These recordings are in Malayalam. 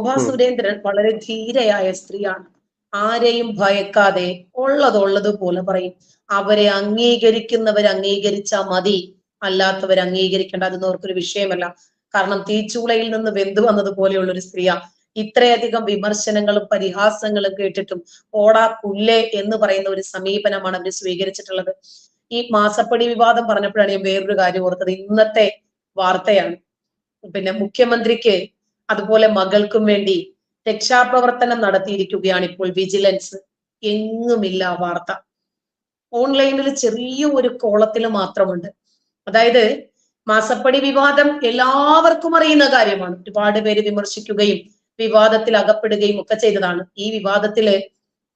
ശോഭാ സുരേന്ദ്രൻ വളരെ ധീരയായ സ്ത്രീയാണ്. ആരെയും ഭയക്കാതെ ഉള്ളതുള്ളത് പോലെ പറയും. അവരെ അംഗീകരിക്കുന്നവർ അംഗീകരിച്ചാ മതി. അല്ലാത്തവർ അംഗീകരിക്കേണ്ട. അതൊന്നും അവർക്കൊരു വിഷയമല്ല. കാരണം തീച്ചൂളയിൽ നിന്ന് വെന്തു വന്നതുപോലെയുള്ള ഒരു സ്ത്രീയാ. ഇത്രയധികം വിമർശനങ്ങളും പരിഹാസങ്ങളും കേട്ടിട്ടും ഓടാ പുല്ലേ എന്ന് പറയുന്ന ഒരു സമീപനമാണ് അവർ സ്വീകരിച്ചിട്ടുള്ളത്. ഈ മാസപ്പടി വിവാദം പറഞ്ഞപ്പോഴാണ് ഞാൻ വേറൊരു കാര്യം ഓർത്തത്. ഇന്നത്തെ വാർത്തയാണ്. പിന്നെ മുഖ്യമന്ത്രിക്ക് അതുപോലെ മകൾക്കും വേണ്ടി രക്ഷാപ്രവർത്തനം നടത്തിയിരിക്കുകയാണ് ഇപ്പോൾ വിജിലൻസ്. എങ്ങുമില്ല വാർത്ത. ഓൺലൈനിൽ ചെറിയ ഒരു കോളത്തിൽ മാത്രമുണ്ട്. അതായത് മാസപ്പടി വിവാദം എല്ലാവർക്കും അറിയുന്ന കാര്യമാണ്. ഒരുപാട് പേര് വിമർശിക്കുകയും വിവാദത്തിൽ അകപ്പെടുകയും ഒക്കെ ചെയ്തതാണ്. ഈ വിവാദത്തിൽ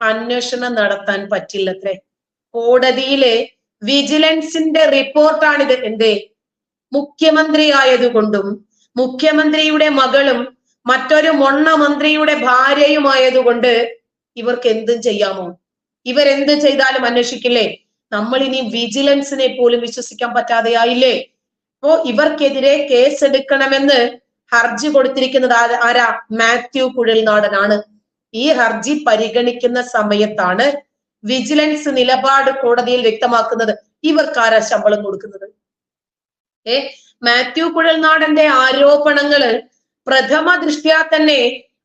അന്വേഷണം നടത്താൻ പറ്റില്ലത്രേ. കോടതിയിലെ വിജിലൻസിന്റെ റിപ്പോർട്ടാണിത്. എന്തേ? മുഖ്യമന്ത്രി ആയതുകൊണ്ടും മുഖ്യമന്ത്രിയുടെ മകളും മറ്റൊരു മൊണ്ണ മന്ത്രിയുടെ ഭാര്യയുമായതുകൊണ്ട് ഇവർക്ക് എന്തും ചെയ്യാമോ? ഇവരെന്ത് ചെയ്താലും അന്വേഷിക്കില്ലേ? നമ്മൾ ഇനി വിജിലൻസിനെ പോലും വിശ്വസിക്കാൻ പറ്റാതെയായില്ലേ? അപ്പോ ഇവർക്കെതിരെ കേസ് എടുക്കണമെന്ന് ഹർജി കൊടുത്തിരിക്കുന്നത് ആരാ? മാത്യു കുഴൽനാടനാണ്. ഈ ഹർജി പരിഗണിക്കുന്ന സമയത്താണ് വിജിലൻസ് നിലപാട് കോടതിയിൽ വ്യക്തമാക്കുന്നത്. ഇവർക്കാരാ ശമ്പളം കൊടുക്കുന്നത്? ഏ? മാത്യു കുഴൽനാടന്റെ ആരോപണങ്ങൾ പ്രഥമ ദൃഷ്ട്യാ തന്നെ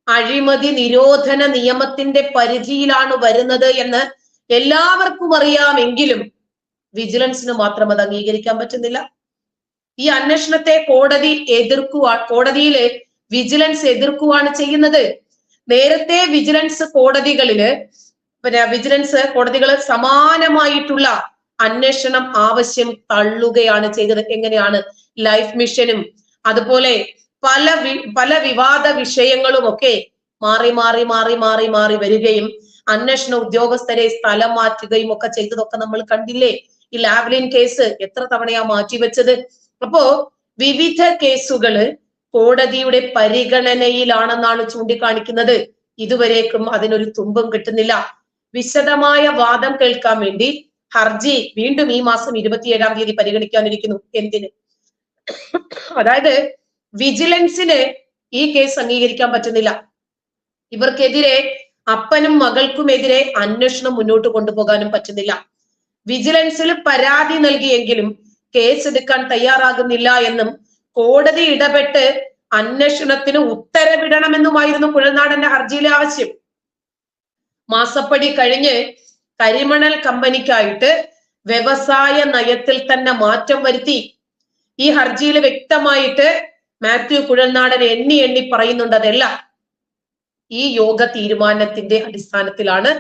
അഴിമതി നിരോധന നിയമത്തിന്റെ പരിധിയിലാണ് വരുന്നത് എന്ന് എല്ലാവർക്കും അറിയാമെങ്കിലും വിജിലൻസിന് മാത്രം അത് അംഗീകരിക്കാൻ പറ്റുന്നില്ല. ഈ അന്വേഷണത്തെ കോടതി എതിർക്കുവാ കോടതിയിൽ വിജിലൻസ് എതിർക്കുവാണ് ചെയ്യുന്നത്. നേരത്തെ വിജിലൻസ് കോടതികളിൽ പിന്നെ വിജിലൻസ് കോടതികൾ സമാനമായിട്ടുള്ള അന്വേഷണം ആവശ്യം തള്ളുകയാണ് ചെയ്തത്. എങ്ങനെയാണ് ലൈഫ് മിഷനും അതുപോലെ പല പല വിവാദ വിഷയങ്ങളും ഒക്കെ മാറി മാറി മാറി മാറി മാറി വരികയും അന്വേഷണ ഉദ്യോഗസ്ഥരെ സ്ഥലം മാറ്റുകയും ഒക്കെ ചെയ്തതൊക്കെ നമ്മൾ കണ്ടില്ലേ? ഈ ലാവ്ലിൻ കേസ് എത്ര തവണയാ മാറ്റിവെച്ചത്? അപ്പോ വിവിധ കേസുകൾ കോടതിയുടെ പരിഗണനയിലാണെന്നാണ് ചൂണ്ടിക്കാണിക്കുന്നത്. ഇതുവരേക്കും അതിനൊരു തുമ്പും കിട്ടുന്നില്ല. വിശദമായ വാദം കേൾക്കാൻ വേണ്ടി ഹർജി വീണ്ടും ഈ മാസം ഇരുപത്തിയേഴാം തീയതി പരിഗണിക്കാനിരിക്കുന്നു. എന്തിന്? അതായത് വിജിലൻസിന് ഈ കേസ് അംഗീകരിക്കാൻ പറ്റുന്നില്ല. ഇവർക്കെതിരെ അപ്പനും മകൾക്കുമെതിരെ അന്വേഷണം മുന്നോട്ട് കൊണ്ടുപോകാനും പറ്റുന്നില്ല. വിജിലൻസിൽ പരാതി നൽകിയെങ്കിലും കേസ് എടുക്കാൻ തയ്യാറാകുന്നില്ല എന്നും കോടതി ഇടപെട്ട് അന്വേഷണത്തിന് ഉത്തരവിടണമെന്നുമായിരുന്നു കുഴൽനാടന്റെ ഹർജിയിലെ ആവശ്യം. മാസപ്പടി കഴിഞ്ഞ് കരിമണൽ കമ്പനിക്കായിട്ട് വ്യവസായ നയത്തിൽ തന്നെ മാറ്റം വരുത്തി. ഈ ഹർജിയിൽ വ്യക്തമായിട്ട് മാത്യു കുഴൽനാടൻ എണ്ണി എണ്ണി പറയുന്നുണ്ട് അതല്ല. ഈ യോഗ തീരുമാനത്തിന്റെ അടിസ്ഥാനത്തിലാണ്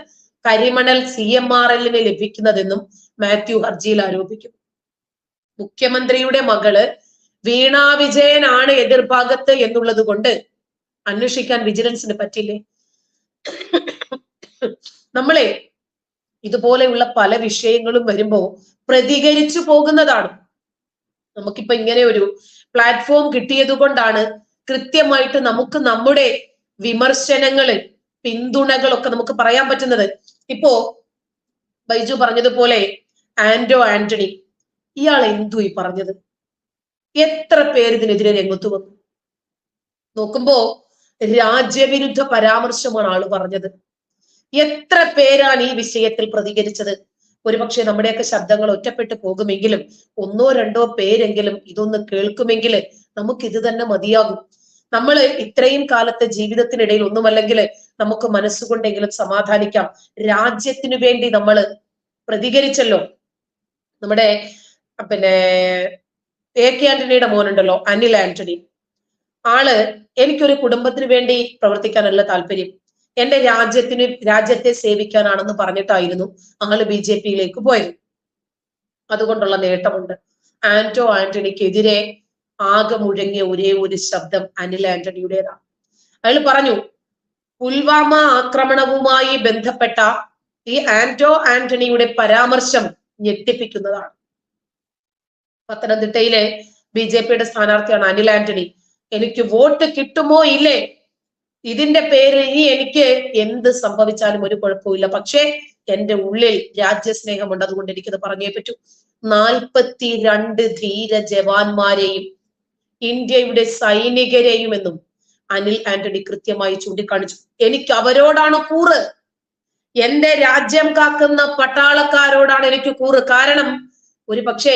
കരിമണൽ സി എം ആർ എല്ലിന് ലഭിക്കുന്നതെന്നും മാത്യു ഹർജിയിൽ ആരോപിക്കും. മുഖ്യമന്ത്രിയുടെ മകൾ വീണ വിജയനാണ് എതിർഭാഗത്ത് എന്നുള്ളത് കൊണ്ട് അന്വേഷിക്കാൻ വിജിലൻസിന് പറ്റില്ലേ? നമ്മളെ ഇതുപോലെയുള്ള പല വിഷയങ്ങളും വരുമ്പോൾ പ്രതികരിച്ചു പോകുന്നതാണ്. നമുക്കിപ്പോ ഇങ്ങനെ ഒരു പ്ലാറ്റ്ഫോം കിട്ടിയത് കൊണ്ടാണ് കൃത്യമായിട്ട് നമുക്ക് നമ്മുടെ വിമർശനങ്ങൾ പിന്തുണകളൊക്കെ നമുക്ക് പറയാൻ പറ്റുന്നത്. ഇപ്പോ ബൈജു പറഞ്ഞതുപോലെ ആന്റോ ആന്റണി ഇയാൾ എന്തു ഈ പറഞ്ഞത്? എത്ര പേര് ഇതിനെതിരെ രംഗത്ത് വന്നു? നോക്കുമ്പോ രാജ്യവിരുദ്ധ പരാമർശമാണ് ആൾ പറഞ്ഞത്. എത്ര പേരാണ് ഈ വിഷയത്തിൽ പ്രതികരിച്ചത്? ഒരുപക്ഷെ നമ്മുടെയൊക്കെ ശബ്ദങ്ങൾ ഒറ്റപ്പെട്ടു പോകുമെങ്കിലും ഒന്നോ രണ്ടോ പേരെങ്കിലും ഇതൊന്ന് കേൾക്കുമെങ്കിൽ നമുക്ക് ഇത് തന്നെ മതിയാകും. നമ്മൾ ഇത്രയും കാലത്തെ ജീവിതത്തിനിടയിൽ ഒന്നുമല്ലെങ്കിൽ നമുക്ക് മനസ്സുകൊണ്ടെങ്കിലും സമാധാനിക്കാം. രാജ്യത്തിനു വേണ്ടി നമ്മൾ പ്രതികരിച്ചല്ലോ. നമ്മുടെ പിന്നെ എ കെ ആന്റണിയുടെ മോനുണ്ടല്ലോ അനിൽ ആന്റണി. ആൾ എനിക്കൊരു കുടുംബത്തിന് വേണ്ടി പ്രവർത്തിക്കാനുള്ള താല്പര്യം. എന്റെ രാജ്യത്തിന് രാജ്യത്തെ സേവിക്കാനാണെന്ന് പറഞ്ഞിട്ടായിരുന്നു ആൾ ബി ജെ പിയിലേക്ക് പോയത്. അതുകൊണ്ടുള്ള നേട്ടമുണ്ട്. ആന്റോ ആന്റണിക്കെതിരെ ആകെ മുഴങ്ങിയ ഒരേ ഒരു ശബ്ദം അനിൽ ആന്റണിയുടേതാണ്. അയാൾ പറഞ്ഞു പുൽവാമ ആക്രമണവുമായി ബന്ധപ്പെട്ട ഈ ആന്റോ ആന്റണിയുടെ പരാമർശം ഞെട്ടിപ്പിക്കുന്നതാണ്. പത്തനംതിട്ടയിലെ ബി ജെ പിയുടെ സ്ഥാനാർത്ഥിയാണ് അനിൽ ആന്റണി. എനിക്ക് വോട്ട് കിട്ടുമോ ഇല്ലേ? ഇതിന്റെ പേരിൽ ഇനി എനിക്ക് എന്ത് സംഭവിച്ചാലും ഒരു കുഴപ്പമില്ല പക്ഷേ എന്റെ ഉള്ളിൽ രാജ്യസ്നേഹമുണ്ട്. അതുകൊണ്ട് എനിക്കത് പറഞ്ഞേ പറ്റൂ. നാൽപ്പത്തി രണ്ട് ധീര ജവാന്മാരെയും ഇന്ത്യയുടെ സൈനികരെയും എന്നും അനിൽ ആന്റണി കൃത്യമായി ചൂണ്ടിക്കാണിച്ചു. എനിക്ക് അവരോടാണ് കൂറ്. എന്റെ രാജ്യം കാക്കുന്ന പട്ടാളക്കാരോടാണ് എനിക്ക് കൂറ്. കാരണം ഒരു പക്ഷേ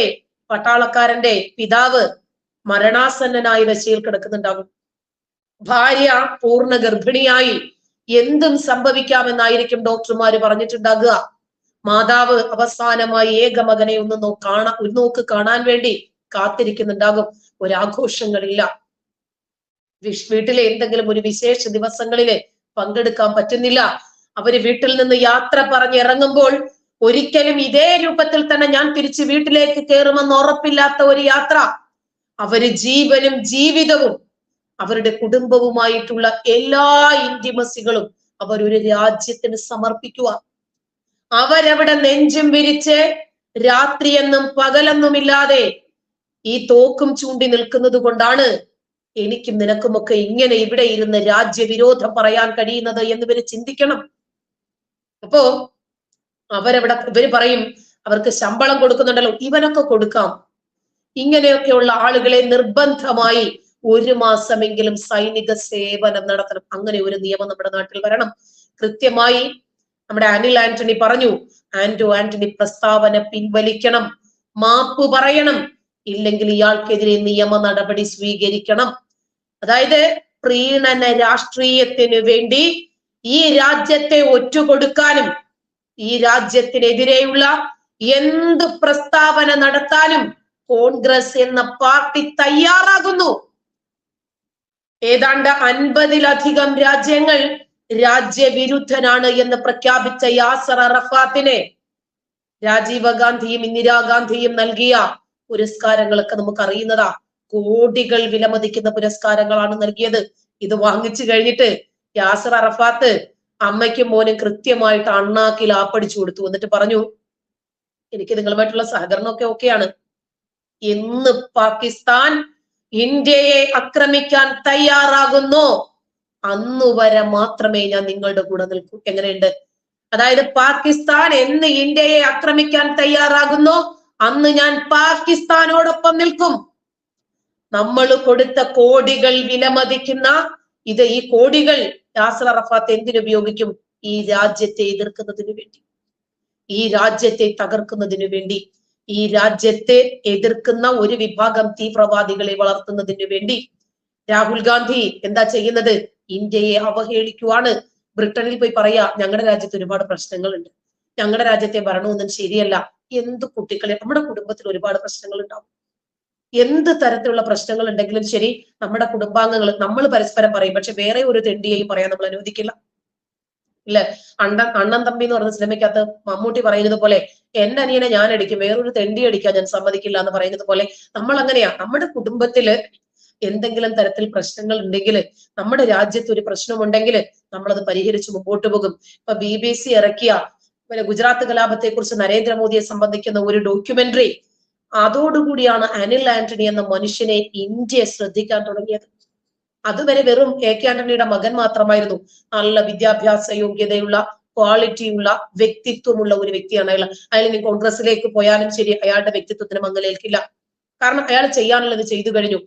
പട്ടാളക്കാരന്റെ പിതാവ് മരണാസന്നനായി വശയിൽ കിടക്കുന്നുണ്ടാകും. ഭാര്യ പൂർണ ഗർഭിണിയായി എന്തും സംഭവിക്കാമെന്നായിരിക്കും ഡോക്ടർമാർ പറഞ്ഞിട്ടുണ്ടാകുക. മാതാവ് അവസാനമായി ഏക മകനെ ഒന്ന് കാണാ നോക്ക് കാണാൻ വേണ്ടി കാത്തിരിക്കുന്നുണ്ടാകും. ഒരാഘോഷങ്ങളില്ല. വീട്ടിലെ എന്തെങ്കിലും ഒരു വിശേഷ ദിവസങ്ങളിൽ പങ്കെടുക്കാൻ പറ്റുന്നില്ല. അവർ വീട്ടിൽ നിന്ന് യാത്ര പറഞ്ഞ് ഇറങ്ങുമ്പോൾ ഒരിക്കലും ഇതേ രൂപത്തിൽ തന്നെ ഞാൻ തിരിച്ച് വീട്ടിലേക്ക് കയറുമെന്ന് ഉറപ്പില്ലാത്ത ഒരു യാത്ര. അവർ ജീവനും ജീവിതവും അവരുടെ കുടുംബവുമായിട്ടുള്ള എല്ലാ ഇന്റിമസികളും അവർ ഒരു രാജ്യത്തിന് സമർപ്പിക്കുക. അവരവിടെ നെഞ്ചും വിരിച്ച് രാത്രിയെന്നും പകലെന്നുമില്ലാതെ ഈ തോക്കും ചൂണ്ടി നിൽക്കുന്നത് കൊണ്ടാണ് എനിക്കും നിനക്കുമൊക്കെ ഇങ്ങനെ ഇവിടെ ഇരുന്ന് രാജ്യവിരോധം പറയാൻ കഴിയുന്നത് എന്ന് ഇവർ ചിന്തിക്കണം. അപ്പോ അവരവിടെ ഇവർ പറയും അവർക്ക് ശമ്പളം കൊടുക്കുന്നുണ്ടല്ലോ ഇവനൊക്കെ കൊടുക്കാം. ഇങ്ങനെയൊക്കെയുള്ള ആളുകളെ നിർബന്ധമായി ഒരു മാസമെങ്കിലും സൈനിക സേവനം നടത്തണം. അങ്ങനെ ഒരു നിയമം നമ്മുടെ നാട്ടിൽ വരണം. കൃത്യമായി നമ്മുടെ അനിൽ ആന്റണി പറഞ്ഞു ആന്റോ ആന്റണി പ്രസ്താവന പിൻവലിക്കണം മാപ്പ് പറയണം. ഇല്ലെങ്കിൽ ഇയാൾക്കെതിരെ നിയമ നടപടി സ്വീകരിക്കണം. അതായത് പ്രീണന രാഷ്ട്രീയത്തിന് വേണ്ടി ഈ രാജ്യത്തെ ഒറ്റുകൊടുക്കാനും ഈ രാജ്യത്തിനെതിരെയുള്ള എന്ത് പ്രസ്താവന നടത്താനും കോൺഗ്രസ് എന്ന പാർട്ടി തയ്യാറാകുന്നു. ഏതാണ്ട് അൻപതിലധികം രാജ്യങ്ങൾ രാജ്യവിരുദ്ധനാണ് എന്ന് പ്രഖ്യാപിച്ച യാസർ അറഫാത്തിനെ രാജീവ് ഗാന്ധിയും ഇന്ദിരാഗാന്ധിയും നൽകിയ പുരസ്കാരങ്ങളൊക്കെ നമുക്ക് അറിയുന്നതാ കോടികൾ വിലമതിക്കുന്ന പുരസ്കാരങ്ങളാണ് നൽകിയത്. ഇത് വാങ്ങിച്ചു കഴിഞ്ഞിട്ട് യാസർ അറഫാത്ത് അമ്മയ്ക്കും മോനും കൃത്യമായിട്ട് അണ്ണാക്കിൽ ആപ്പടിച്ചു കൊടുത്തു. എന്നിട്ട് പറഞ്ഞു എനിക്ക് നിങ്ങളുമായിട്ടുള്ള സഹകരണമൊക്കെ ഓക്കെയാണ്. എന്ന് പാകിസ്ഥാൻ ഇന്ത്യയെ ആക്രമിക്കാൻ തയ്യാറാകുന്നു. അന്നു വരെ മാത്രമേ ഞാൻ നിങ്ങളുടെ കൂടെ നിൽക്കൂ. എങ്ങനെയുണ്ട്? അതായത് പാകിസ്ഥാൻ എന്ന് ഇന്ത്യയെ ആക്രമിക്കാൻ തയ്യാറാകുന്നു. അന്ന് ഞാൻ പാകിസ്ഥാനോടൊപ്പം നിൽക്കും. നമ്മൾ കൊടുത്ത കോടികൾ വിലമതിക്കുന്ന ഇത് ഈ കോടികൾ യാസർ അറഫാത്ത് എന്തിനുപയോഗിക്കും ഈ രാജ്യത്തെ എതിർക്കുന്നതിന് വേണ്ടി. ഈ രാജ്യത്തെ തകർക്കുന്നതിന് വേണ്ടി. ഈ രാജ്യത്തെ എതിർക്കുന്ന ഒരു വിഭാഗം തീവ്രവാദികളെ വളർത്തുന്നതിന് വേണ്ടി രാഹുൽ ഗാന്ധി എന്താ ചെയ്യുന്നത്? ഇന്ത്യയെ അവഹേളിക്കുവാണ്. ബ്രിട്ടനിൽ പോയി പറയാ ഞങ്ങളുടെ രാജ്യത്ത് ഒരുപാട് പ്രശ്നങ്ങളുണ്ട്. ഞങ്ങളുടെ രാജ്യത്തെ ഭരണമൊന്നും ശരിയല്ല. എന്ത് കുട്ടികളെ നമ്മുടെ കുടുംബത്തിൽ ഒരുപാട് പ്രശ്നങ്ങൾ ഉണ്ടാവും എന്ത് തരത്തിലുള്ള പ്രശ്നങ്ങൾ ഉണ്ടെങ്കിലും ശരി നമ്മുടെ കുടുംബാംഗങ്ങൾ നമ്മൾ പരസ്പരം പറയും. പക്ഷെ വേറെ ഒരു തെണ്ടിയെയും പറയാൻ നമ്മൾ അനുവദിക്കില്ല. ഇല്ല? അണ്ണൻ അണ്ണൻ തമ്പി എന്ന് പറഞ്ഞ സിനിമയ്ക്കകത്ത് മമ്മൂട്ടി പറയുന്നത് പോലെ എന്റെ അനിയനെ ഞാൻ അടിക്കും വേറൊരു തെണ്ടി അടിക്കാൻ ഞാൻ സമ്മതിക്കില്ല എന്ന് പറയുന്നത് പോലെ നമ്മൾ അങ്ങനെയാ നമ്മുടെ കുടുംബത്തിൽ എന്തെങ്കിലും തരത്തിൽ പ്രശ്നങ്ങൾ ഉണ്ടെങ്കിൽ നമ്മുടെ രാജ്യത്ത് ഒരു പ്രശ്നമുണ്ടെങ്കിൽ നമ്മളത് പരിഹരിച്ച് മുമ്പോട്ട് പോകും. ഇപ്പൊ ബി ബി സി ഇറക്കിയ പിന്നെ ഗുജറാത്ത് കലാപത്തെ കുറിച്ച് നരേന്ദ്രമോദിയെ സംബന്ധിക്കുന്ന ഒരു ഡോക്യുമെന്ററി അതോടുകൂടിയാണ് അനിൽ ആന്റണി എന്ന മനുഷ്യനെ ഇന്ത്യയെ ശ്രദ്ധിക്കാൻ തുടങ്ങിയത്. അതുവരെ വെറും എ കെ ആന്റണിയുടെ മകൻ മാത്രമായിരുന്നു. നല്ല വിദ്യാഭ്യാസ യോഗ്യതയുള്ള ക്വാളിറ്റിയുള്ള വ്യക്തിത്വമുള്ള ഒരു വ്യക്തിയാണ് അയാൾ. അയാൾ ഇനി കോൺഗ്രസിലേക്ക് പോയാലും ശരി അയാളുടെ വ്യക്തിത്വത്തിന് മങ്ങലേൽക്കില്ല കാരണം അയാൾ ചെയ്യാനുള്ളത് ചെയ്തു കഴിഞ്ഞു.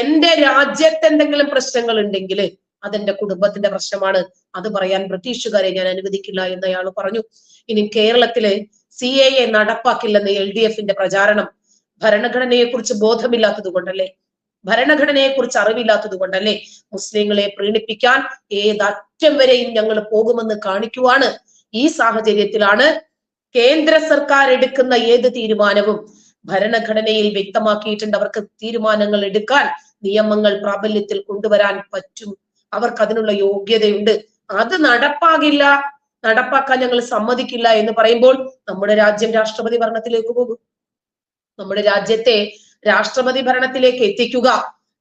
എന്റെ രാജ്യത്ത് എന്തെങ്കിലും പ്രശ്നങ്ങൾ ഉണ്ടെങ്കിൽ അതെന്റെ കുടുംബത്തിന്റെ പ്രശ്നമാണ്. അത് പറയാൻ ബ്രിട്ടീഷുകാരെ ഞാൻ അനുവദിക്കില്ല എന്ന് അയാൾ പറഞ്ഞു. ഇനി കേരളത്തിലെ സി എ എ നടപ്പാക്കില്ലെന്ന് എൽ ഡി എഫിന്റെ പ്രചാരണം ഭരണഘടനയെ കുറിച്ച് ബോധമില്ലാത്തത് കൊണ്ടല്ലേ? ഭരണഘടനയെ കുറിച്ച് അറിവില്ലാത്തത് കൊണ്ടല്ലേ മുസ്ലിങ്ങളെ പ്രീണിപ്പിക്കാൻ ഏതറ്റം വരെയും ഞങ്ങൾ പോകുമെന്ന് കാണിക്കുവാണ് ഈ സാഹചര്യത്തിലാണ് കേന്ദ്ര സർക്കാർ എടുക്കുന്ന ഏത് തീരുമാനവും. ഭരണഘടനയിൽ വ്യക്തമാക്കിയിട്ടുണ്ട് അവർക്ക് തീരുമാനങ്ങൾ എടുക്കാൻ നിയമങ്ങൾ പ്രാബല്യത്തിൽ കൊണ്ടുവരാൻ പറ്റും. അവർക്ക് അതിനുള്ള യോഗ്യതയുണ്ട്. അത് നടപ്പാകില്ല. നടപ്പാക്കാൻ ഞങ്ങൾ സമ്മതിക്കില്ല എന്ന് പറയുമ്പോൾ നമ്മുടെ രാജ്യം രാഷ്ട്രപതി ഭരണത്തിലേക്ക് പോകും. നമ്മുടെ രാജ്യത്തെ രാഷ്ട്രപതി ഭരണത്തിലേക്ക് എത്തിക്കുക.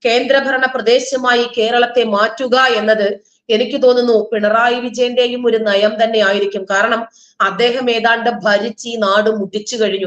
കേന്ദ്രഭരണ പ്രദേശമായി കേരളത്തെ മാറ്റുക എന്നത് എനിക്ക് തോന്നുന്നു പിണറായി വിജയന്റെയും ഒരു നയം തന്നെ ആയിരിക്കും കാരണം അദ്ദേഹം ഏതാണ്ട് ഭരിച്ച് ഈ നാട് മുടിച്ചു കഴിഞ്ഞു.